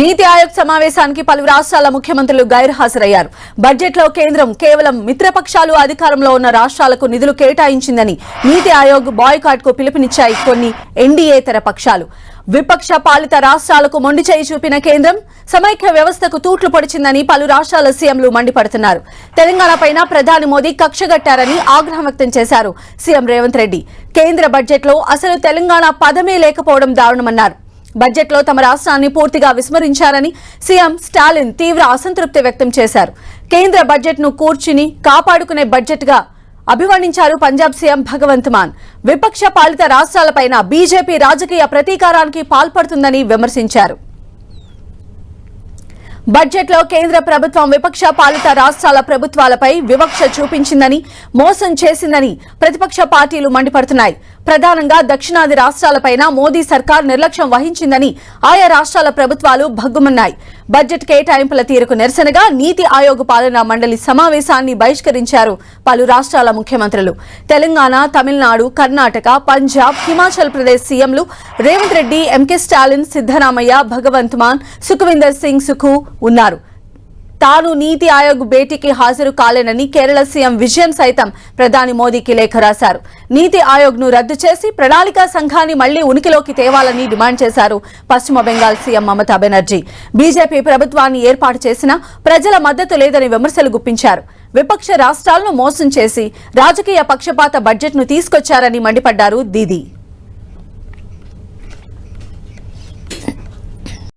నీతి ఆయోగ్ సమావేశానికి పలు రాష్ట్రాల ముఖ్యమంత్రులు గైర్హాజరయ్యారు. బడ్జెట్లో కేంద్రం కేవలం మిత్రపక్షాలు అధికారంలో ఉన్న రాష్ట్రాలకు నిధులు కేటాయించిందని నీతి ఆయోగ్ బాయ్కాట్కు పిలుపునిచ్చాయి కొన్ని ఎన్డీఏతర పక్షాలు. విపక్ష పాలిత రాష్ట్రాలకు మొండి చేయి చూపిన కేంద్రం సమైక్య వ్యవస్థకు తూట్లు పొడిచిందని పలు రాష్ట్రాల సీఎంలు మండిపడుతున్నారు. తెలంగాణపైన ప్రధాని మోదీ కక్షగట్టారని ఆగ్రహం వ్యక్తం చేశారు సీఎం రేవంత్ రెడ్డి. కేంద్ర బడ్జెట్లో అసలు తెలంగాణ పదమే లేకపోవడం దారుణమన్నారు. బడ్జెట్లో తమ రాష్ట్రాన్ని పూర్తిగా విస్మరించారని సీఎం స్టాలిన్ తీవ్ర అసంతృప్తి వ్యక్తం చేశారు. కేంద్ర బడ్జెట్ను కూర్చుని కాపాడుకునే బడ్జెట్గా అభివర్ణించారు పంజాబ్ సీఎం భగవంత్ మాన్. విపక్ష పాలిత రాష్ట్రాలపైన బీజేపీ రాజకీయ ప్రతీకారానికి పాల్పడుతుందని విమర్శించారు. బడ్జెట్లో కేంద్ర ప్రభుత్వం విపక్ష పాలిత రాష్ట్రాల ప్రభుత్వాలపై వివక్ష చూపించిందని మోసం చేసిందని ప్రతిపక్ష పార్టీలు మండిపడుతున్నాయి. ప్రధానంగా దక్షిణాది రాష్ట్రాలపైన మోదీ సర్కార్ నిర్లక్ష్యం వహించిందని ఆయా రాష్ట్రాల ప్రభుత్వాలు భగ్గుమన్నాయి. బడ్జెట్ కేటాయింపుల తీరుకు నిరసనగా నీతి ఆయోగ్ పాలనా మండలి సమావేశాన్ని బహిష్కరించారు పలు రాష్ట్రాల ముఖ్యమంత్రులు. తెలంగాణ తమిళనాడు కర్ణాటక పంజాబ్ హిమాచల్ ప్రదేశ్ సీఎంలు రేవంత్ రెడ్డి ఎంకే స్టాలిన్ సిద్దరామయ్య భగవంత్ మాన్ సుఖవిందర్ సింగ్ సుఖు ఉన్నారు. తాను నీతి ఆయోగ్ భేటీకి హాజరు కాలేనని కేరళ సీఎం విజయన్ సైతం ప్రధాని మోదీకి లేఖ రాశారు. నీతి ఆయోగ్ను రద్దు చేసి ప్రణాళికా సంఘాన్ని మళ్ళీ ఉనికిలోకి తేవాలని డిమాండ్ చేశారు పశ్చిమ బెంగాల్ సీఎం మమతా బెనర్జీ. బీజేపీ ప్రభుత్వాన్ని ఏర్పాటు చేసినా ప్రజల మద్దతు లేదని విమర్శలు గుప్పించారు. విపక్ష రాష్ట్రాలను మోసం చేసి రాజకీయ పక్షపాత బడ్జెట్ను తీసుకొచ్చారని మండిపడ్డారు దీదీ.